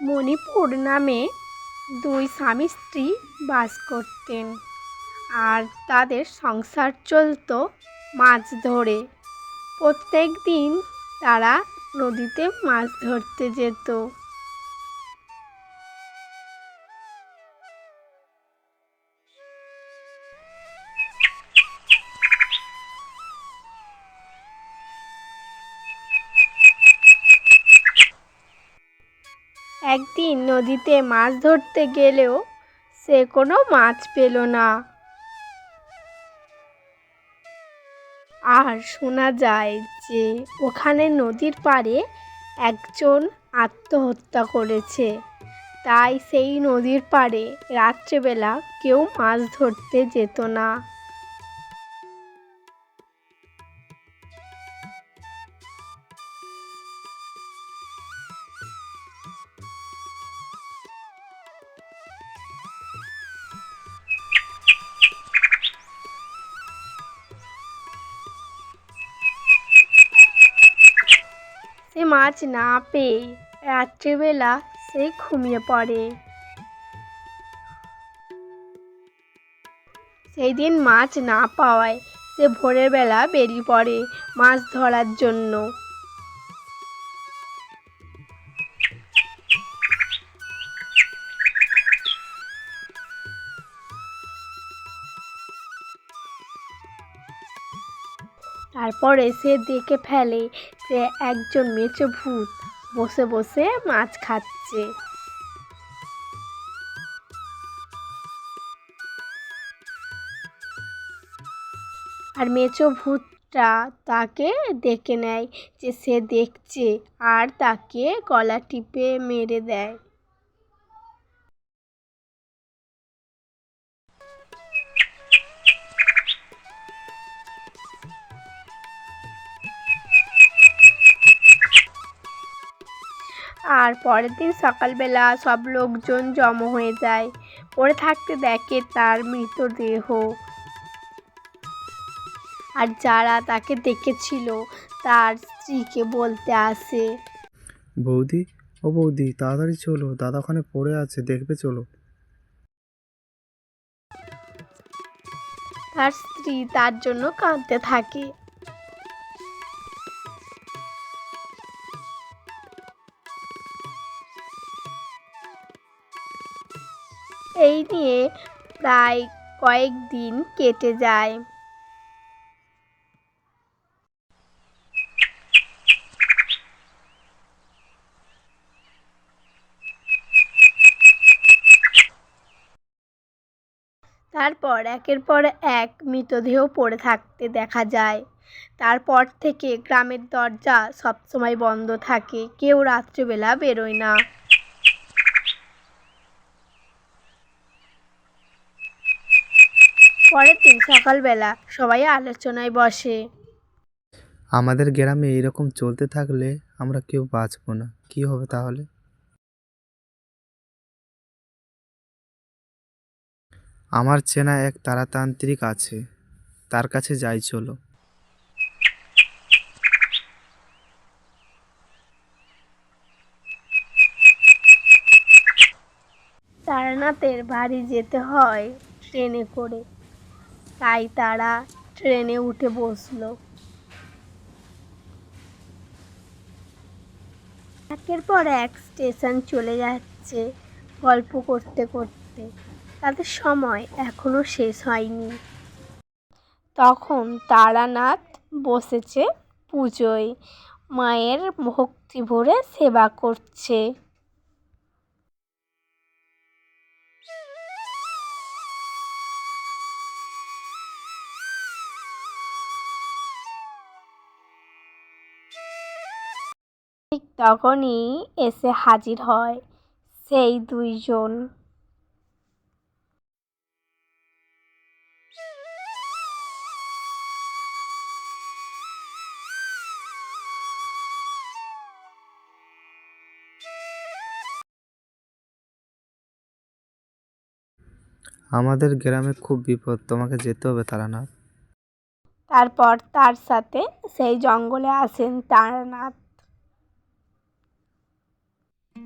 মণিপুর নামে দুই স্বামী স্ত্রী বাস করতেন আর তাদের সংসার চলত মাছ ধরে। প্রত্যেক দিন তারা নদীতে মাছ ধরতে যেত। একদিন নদীতে মাছ ধরতে গেলেও সে কোনো মাছ পেল না। আর শোনা যায় যে ওখানে নদীর পাড়ে একজন আত্মহত্যা করেছে। তাই সেই নদীর পাড়ে রাত্রেবেলা কেউ মাছ ধরতে যেত না। সে মাছ না পেয়ে রাত্রিবেলা সে ঘুমিয়ে পড়ে। সেই দিন মাছ না পাওয়ায় সে ভোরের বেলা বেরিয়ে পড়ে মাছ ধরার জন্য। তারপরে সে দেখে ফেলে যে একজন মেচো ভূত বসে বসে মাছ খাচ্ছে। আর মেচো ভূতটা তাকে ডেকে নেয় যে সে দেখছে আর তাকে গলা টিপে মেরে দেয়। আর পরের দিন সকালবেলা সব লোকজন জমা হয়ে যায়। পড়ে থাকতে দেখে তার মৃতদেহ। আর যারা তাকে দেখেছিল তার স্ত্রীকে বলতে আসে। বৌদি ও বৌদি তাড়াতাড়ি চলো দাদা ওখানে পড়ে আছে দেখবে চলো। তার স্ত্রী তার জন্য কাঁদতে থাকে। এই নিয়ে প্রায় কয়েকদিন কেটে যায়। তারপর একের পর এক মৃতদেহ পড়ে থাকতে দেখা যায়। তারপর থেকে গ্রামের দরজা সবসময় বন্ধ থাকে, কেউ রাত্রিবেলা বেরোয় না। পরের দিন সকালবেলা সবাই আলোচনায় বসে। আমাদের গ্রামে এরকম চলতে থাকলে আমরা কেউ বাঁচবো না। কি হবে তাহলে? আমার চেনা এক তারাতান্ত্রিক আছে। তার কাছে যাই চলো। তারানাথের বাড়ি যেতে হয় ট্রেনে করে। তাই তারা ট্রেনে উঠে বসল। একের পর এক স্টেশন চলে যাচ্ছে গল্প করতে করতে। তাদের সময় এখনও শেষ হয়নি। তখন তারানাথ বসেছে পুজোয়। মায়ের ভক্তি ভরে সেবা করছে। ঠিক তখনই এসে হাজির হয় সেই দুইজন। আমাদের গ্রামে খুব বিপদ তোমাকে যেতে হবে তারানাথ। তারপর তার সাথে সেই জঙ্গলে আসেন তারানাথ।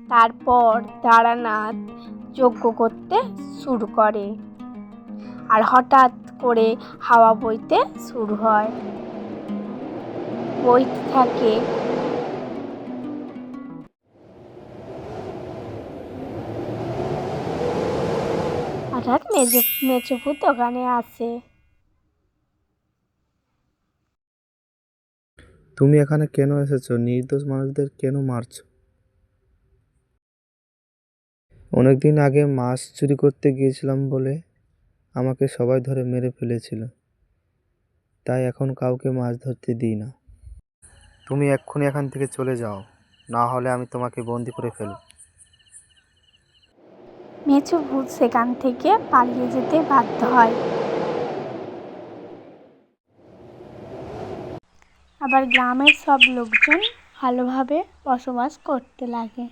তারপর তারানাথ যজ্ঞ করতে শুরু করে। আর হঠাৎ করে হাওয়া বইতে শুরু হয়। বইতে থাকে হঠাৎ মেজো মেচোভূত দোকানে আসে তুমি এখানে কেন এসেছ? নির্দোষ মানুষদের কেন মারছো? অনেকদিন আগে মাছ চুরি করতে গিয়েছিলাম বলে আমাকে সবাই ধরে মেরে ফেলেছিল। তাই এখন কাউকে মাছ ধরতে দিই না। তুমি এক্ষুনি এখান থেকে চলে যাও, না হলে আমি তোমাকে বন্দি করে ফেলব। মেচো ভূত সেখান থেকে পালিয়ে যেতে বাধ্য হয়। আবার গ্রামের সব লোকজন ভালোভাবে বসবাস করতে লাগে।